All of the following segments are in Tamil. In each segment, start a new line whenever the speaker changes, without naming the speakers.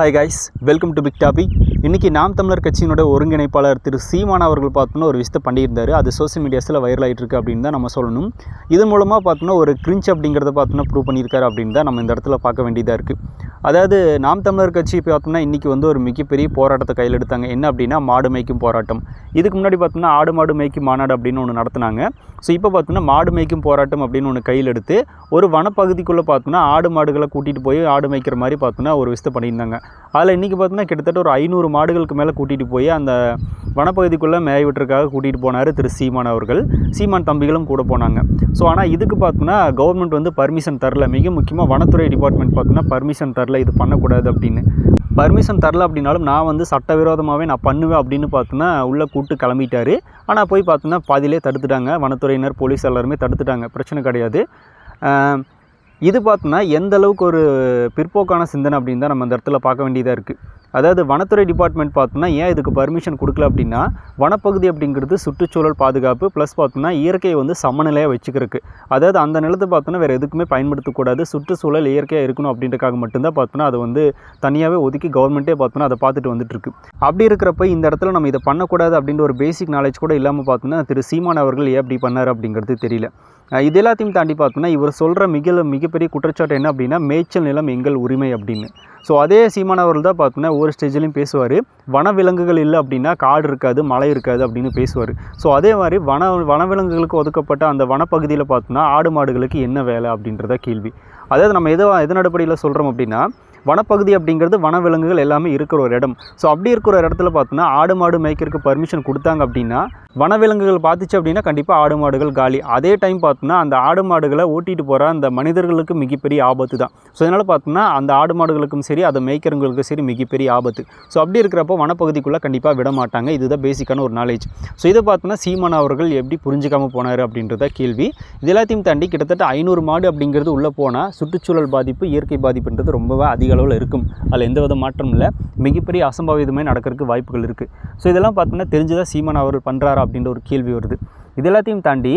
Hi guys welcome to Big Topic இன்றைக்கி நாம் தமிழர் கட்சியினோட ஒருங்கிணைப்பாளர் திரு சீமான் அவர்கள் பார்த்தோன்னா ஒரு விஷயத்தை பண்ணியிருந்தார். அது சோஷியல் மீடியாஸில் வைரல் ஆகிட்டு இருக்கு அப்படின்னு தான் நம்ம சொல்லணும். இதன் மூலமாக பார்த்தோன்னா ஒரு கிரிஞ்ச் அப்படிங்கிறத பார்த்தோன்னா ப்ரூவ் பண்ணியிருக்காரு அப்படின்னு தான் நம்ம இந்த இடத்துல பார்க்க வேண்டியதாக இருக்குது அதாவது நாம் தமிழர் கட்சி பார்த்தோம்னா இன்றைக்கி வந்து ஒரு மிகப்பெரிய போராட்டத்தை கையில் எடுத்தாங்க என்ன அப்படின்னா மாடு மேய்க்கும் போராட்டம். இதுக்கு முன்னாடி பார்த்தோம்னா ஆடு மாடு மேய்க்கும் மாநாடு அப்படின்னு ஒன்று நடத்துனாங்க. ஸோ இப்போ பார்த்தோம்னா மாடு மேய்க்கும் போராட்டம் அப்படின்னு ஒன்று கையில் எடுத்து ஒரு வனப்பகுதிக்குள்ளே பார்த்தோம்னா ஆடு மாடுகளை கூட்டிகிட்டு போய் ஆடு மேய்க்கிற மாதிரி பார்த்தோன்னா ஒரு விஷயத்தை பண்ணியிருந்தாங்க. அதில் இன்றைக்கி பார்த்தோன்னா கிட்டத்தட்ட ஒரு ஐநூறு மாடுகளுக்கு மேலே கூட்டிகிட்டு போய் அந்த வனப்பகுதிக்குள்ளே மேய விட்டுறதுக்காக கூட்டிகிட்டு போனார் திரு சீமான் அவர்கள். சீமான் தம்பிகளும் கூட போனாங்க. ஸோ ஆனால் இதுக்கு பார்த்தோன்னா கவர்மெண்ட் வந்து பர்மிஷன் தரல. மிக முக்கியமாக வனத்துறை டிபார்ட்மெண்ட் பார்த்தோன்னா பர்மிஷன் தரல. இது பண்ணக்கூடாது அப்படின்னு. பர்மிஷன் தரல அப்படின்னாலும் நான் வந்து சட்டவிரோதமாகவே நான் பண்ணுவேன் அப்படின்னு பார்த்தோன்னா உள்ளே கூப்பிட்டு கிளம்பிட்டார். ஆனால் போய் பார்த்தோன்னா பாதியிலே தடுத்துட்டாங்க. வனத்துறையினர் போலீஸ் எல்லாருமே தடுத்துட்டாங்க. பிரச்சனை கிடையாது. இது பார்த்தோன்னா எந்த அளவுக்கு ஒரு பிற்போக்கான சிந்தனை அப்படின்னு தான் நம்ம அந்த இடத்துல பார்க்க வேண்டியதாக இருக்குது அதாவது வனத்துறை டிபார்ட்மெண்ட் பார்த்தோன்னா ஏன் இதுக்கு பர்மிஷன் கொடுக்கல அப்படின்னா வனப்பகுதி அப்படிங்கிறது சுற்றுச்சூழல் பாதுகாப்பு ப்ளஸ் பார்த்தோன்னா இயற்கையை வந்து சமநிலையாக வச்சுக்கிறதுக்கு. அதாவது அந்த நிலத்தை பார்த்தோன்னா வேறு எதுக்குமே பயன்படுத்தக்கூடாது. சுற்றுச்சூழல் இயற்கையாக இருக்கணும் அப்படின்றக்காக மட்டும்தான் பார்த்தோன்னா அதை வந்து தனியாகவே ஒதுக்கி கவர்மெண்ட்டே பார்த்தோன்னா அதை பார்த்துட்டு வந்துட்டு இருக்கு அப்படி இருக்கிறப்ப இந்த இடத்துல நம்ம இதை பண்ணக்கூடாது அப்படின்ற ஒரு பேசிக் நாலேஜ் கூட இல்லாமல் பார்த்தோன்னா திரு சீமான் அவர்கள் ஏன் அப்படி பண்ணார் அப்படிங்கிறது தெரியல. இது எல்லாத்தையும் தாண்டி பார்த்தோன்னா இவர் சொல்கிற மிக மிகப்பெரிய குற்றச்சாட்டு என்ன அப்படின்னா மேய்ச்சல் நிலம் எங்கள் உரிமை அப்படின்னு. ஸோ அதே சீமானவர்கள் தான் பார்த்தோன்னா ஒவ்வொரு ஸ்டேஜ்லையும் பேசுவார். வனவிலங்குகள் இல்லை அப்படின்னா காடு இருக்காது மலை இருக்காது அப்படின்னு பேசுவார். ஸோ அதே மாதிரி வன வனவிலங்குகளுக்கு ஒதுக்கப்பட்ட அந்த வனப்பகுதியில் பார்த்தோன்னா ஆடு மாடுகளுக்கு என்ன வேலை அப்படின்றத கேள்வி. அதாவது நம்ம எதை எதன் அடிப்படையில் சொல்கிறோம் அப்படின்னா வனப்பகுதி அப்படிங்கிறது வனவிலங்குகள் எல்லாமே இருக்கிற ஒரு இடம். ஸோ அப்படி இருக்கிற ஒரு இடத்துல பார்த்தோன்னா ஆடு மாடு மேய்க்கிறதுக்கு பர்மிஷன் கொடுத்தாங்க அப்படின்னா வனவிலங்குகள் பார்த்துச்சு அப்படின்னா கண்டிப்பாக ஆடு மாடுகள் காலி. அதே டைம் பார்த்தோன்னா அந்த ஆடு மாடுகளை ஓட்டிகிட்டு போகிற அந்த மனிதர்களுக்கு மிகப்பெரிய ஆபத்து தான். ஸோ அதனால் பார்த்தோம்னா அந்த ஆடு மாடுகளுக்கும் சரி அதை மேய்க்கிறவங்களுக்கும் சரி மிகப்பெரிய ஆபத்து. ஸோ அப்படி இருக்கிறப்போ வனப்பகுதிக்குள்ளே கண்டிப்பாக விட மாட்டாங்க இதுதான் பேசிக்கான ஒரு நாலேஜ் ஸோ இதை பார்த்தோன்னா சீமான் அவர்கள் எப்படி புரிஞ்சுக்காமல் போனார் அப்படின்றத கேள்வி. இது எல்லாத்தையும் தாண்டி கிட்டத்தட்ட ஐநூறு மாடு அப்படிங்கிறது உள்ளே போனால் சுற்றுச்சூழல் பாதிப்பு இயற்கை பாதிப்புன்றது ரொம்பவே அதிக அளவில் இருக்கும். அதில் எந்த வித மாற்றமும் இல்லை. மிகப்பெரிய அசம்பாவிதமே நடக்கிறதுக்கு வாய்ப்புகள் இருக்குது ஸோ இதெல்லாம் பார்த்தோன்னா தெரிஞ்சுதான் சீமான் அவர்கள் பண்ணுறாரா அப்படின்ற ஒரு கேள்வி வருது. இது எல்லாத்தையும் தாண்டி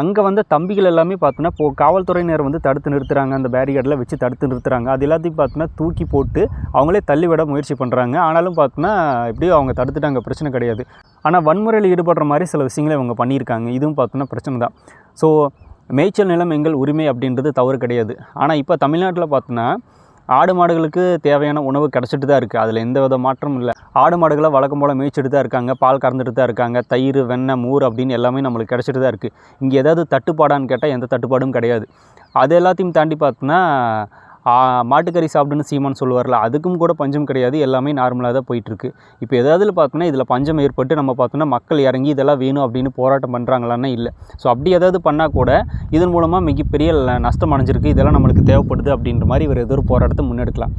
அங்கே வந்த தம்பிகள் எல்லாமே பார்த்தோன்னா இப்போ காவல்துறையினர் வந்து தடுத்து நிறுத்துறாங்க. அந்த பேரிகேடில் வச்சு தடுத்து நிறுத்துறாங்க. அது எல்லாத்தையும் பார்த்தோன்னா தூக்கி போட்டு அவங்களே தள்ளிவிட முயற்சி பண்ணுறாங்க ஆனாலும் பார்த்தோன்னா எப்படியோ அவங்க தடுத்துட்டாங்க. பிரச்சனை கிடையாது. ஆனால் வன்முறையில் ஈடுபடுற மாதிரி சில விஷயங்களை இவங்க பண்ணியிருக்காங்க. இதுவும் பார்த்தோன்னா பிரச்சனை தான். ஸோ மேய்ச்சல் நிலம் எங்கள் உரிமை அப்படின்றது தவறு கிடையாது. ஆனால் இப்போ தமிழ்நாட்டில் பார்த்தோன்னா ஆடு மாடுகளுக்கு தேவையான உணவு கிடச்சிட்டு தான் இருக்குது அதில் எந்த வித மாற்றமும் இல்லை. ஆடு மாடுகளை வழக்கம் போல் மேய்ச்சிட்டு தான் இருக்காங்க. பால் கறந்துட்டு தான் இருக்காங்க. தயிர் வெண்ணெய் மோர் அப்படின்னு எல்லாமே நம்மளுக்கு கிடச்சிட்டு தான் இருக்குது இங்கே ஏதாவது தட்டுப்பாடான்னு கேட்டால் எந்த தட்டுப்பாடும் கிடையாது. அது எல்லாத்தையும் தாண்டி பார்த்தோன்னா மாட்டுக்கறி சாப்பிடுன்னு சீமான் சொல்லுவார்ல அதுக்கும் கூட பஞ்சம் கிடையாது எல்லாமே நார்மலாக தான் போயிட்டுருக்கு. இப்போ எதாவது பார்த்தோன்னா இதில் பஞ்சம் ஏற்பட்டு நம்ம பார்த்தோன்னா மக்கள் இறங்கி இதெல்லாம் வேணும் அப்படின்னு போராட்டம் பண்ணுறாங்களான்னா இல்லை. ஸோ அப்படி ஏதாவது பண்ணால் கூட இதன் மூலமாக மிகப்பெரிய ல- நஷ்டம் அடைஞ்சிருக்கு இதெல்லாம் நம்மளுக்கு தேவைப்படுது அப்படின்ற மாதிரி இவர் ஏதோ ஒரு போராட்டத்தை முன்னெடுக்கலாம்.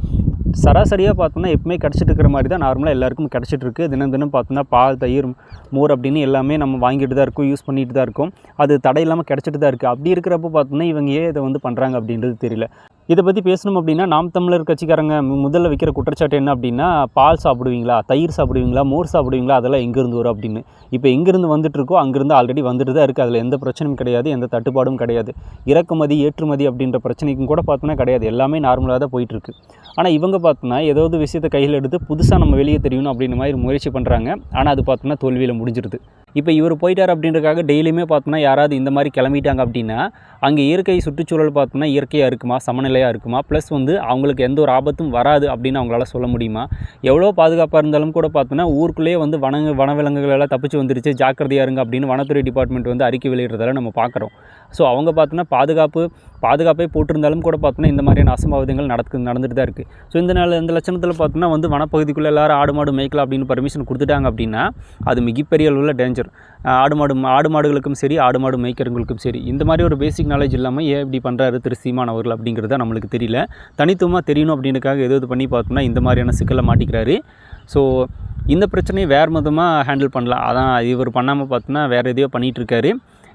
சராசரியாக பார்த்தோன்னா எப்பவுமே கிடச்சிட்டு இருக்கிற மாதிரி தான் நார்மலாக எல்லாருக்கும் கிடச்சிட்டுருக்கு. தினம் தினம் பார்த்தோன்னா பால் தயிர் மோர் அப்படின்னு எல்லாமே நம்ம வாங்கிட்டு தான் இருக்கோம் யூஸ் பண்ணிட்டு தான் இருக்கோம். அது தடை இல்லாமல் கிடச்சிட்டு தான் இருக்குது அப்படி இருக்கிறப்ப பார்த்தோன்னா இவங்க ஏன் இதை வந்து பண்ணுறாங்க அப்படின்றது தெரியல. இதை பற்றி பேசணும் அப்படின்னா நாம் தமிழர் கட்சிக்காரங்க முதல்ல வைக்கிற குற்றச்சாட்டு என்ன அப்படின்னா பால் சாப்பிடுவீங்களா தயிர் சாப்பிடுவீங்களா மோர் சாப்பிடுவீங்களா அதெல்லாம் எங்கேருந்து வரும் அப்படின்னு. இப்போ எங்கேருந்து வந்துட்டு இருக்கோ அங்கேருந்து ஆல்ரெடி வந்துட்டு தான் இருக்குது அதில் எந்த பிரச்சனையும் கிடையாது எந்த தட்டுப்பாடும் கிடையாது. இறக்குமதி ஏற்றுமதி அப்படின்ற பிரச்சனைக்கும் கூட பார்த்தோன்னா கிடையாது. எல்லாமே நார்மலாக தான் போயிட்டுருக்கு. ஆனால் இவங்க பார்த்தோன்னா ஏதாவது விஷயத்தை கையில் எடுத்து புதுசாக நம்ம வெளியே தெரியணும் அப்படின்ற மாதிரி முயற்சி பண்ணுறாங்க ஆனால் அது பார்த்தோன்னா தோல்வியில் முடிஞ்சிருது. இப்போ இவர் போயிட்டார் அப்படின்றக்காக டெய்லியுமே பார்த்தோன்னா யாராவது இந்த மாதிரி கிளம்பிட்டாங்க அப்படின்னா அங்கே இயற்கை சுற்றுச்சூழல் பார்த்தோன்னா இயற்கையாக இருக்குமா சமநிலையாக இருக்குமா? ப்ளஸ் வந்து அவங்களுக்கு எந்த ஒரு ஆபத்தும் வராது அப்படின்னு அவங்களால சொல்ல முடியுமா? எவ்வளோ பாதுகாப்பாக இருந்தாலும் கூட பார்த்தோன்னா ஊருக்குள்ளேயே வந்து வன வனவிலங்குகள் எல்லாம் தப்பிச்சு வந்துருச்சு ஜாக்கிரதையாக இருங்க அப்படின்னு வனத்துறை டிபார்ட்மெண்ட் வந்து அறிக்கை வெளியிடுறதால நம்ம பார்க்குறோம். ஸோ அவங்க பார்த்தோன்னா பாதுகாப்பு பாதுகாப்பே போட்டிருந்தாலும் கூட பார்த்தோன்னா இந்த மாதிரியான அசம்பாவிதங்கள் நடக்கு நடந்துட்டு தான் இருக்குது ஸோ இந்த நாள் இந்த லட்சணத்தில் பார்த்தோன்னா வந்து வனப்பகுதிக்குள்ளே எல்லாரும் ஆடு மாடு மேய்க்கலாம் அப்படின்னு பர்மிஷன் கொடுத்துட்டாங்க அப்படின்னா அது மிகப்பெரிய அளவில் டேஞ்சர் ஆடு மாடு ஆடு மாடுகளுக்கும் சரி ஆடு மாடு மேய்க்கிறவங்களுக்கும் சரி இந்த மாதிரி ஒரு பேசிக் நாலேஜ் இல்லாமல் ஏன் இப்படி பண்ணுறாரு திரு சீமான் அவர்கள் அப்படிங்கிறத நம்மளுக்கு தெரியல. தனித்துவமாக தெரியணும் அப்படின்றக்காக எது எது பண்ணி பார்த்தோம்னா இந்த மாதிரியான சிக்கலை மாட்டிக்கிறாரு. ஸோ இந்த பிரச்சனையை வேறு மதமாக ஹேண்டில் பண்ணலாம். அதான் இவர் பண்ணாமல் பார்த்தோன்னா வேறு எதையோ பண்ணிகிட்ருக்காரு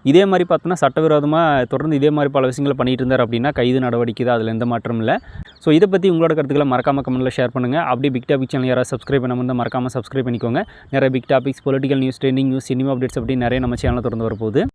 இதே மாதிரி பார்த்தோன்னா சட்டவிரோதமாக தொடர்ந்து இதே மாதிரி பல விஷயங்களை பண்ணிகிட்டு இருந்தார் அப்படின்னா கைது நடவடிக்கை தான். அதில் எந்த மாற்றமும் இல்லை. ஸோ இதை பற்றி உங்களோட கருத்துக்களை மறக்காம கமெண்ட்டில் ஷேர் பண்ணுங்கள் அப்படியே பிக் டாபிக் சேனல் யாராவது சப்ஸ்கிரைப் பண்ண முடிந்தால் மறக்காமல் சப்ஸ்கிரைப் பண்ணிக்கோங்க. நிறைய big topics political news trending news cinema updates அப்படி நிறைய நம்ம சேனலில் திறந்து வரப்போகுது.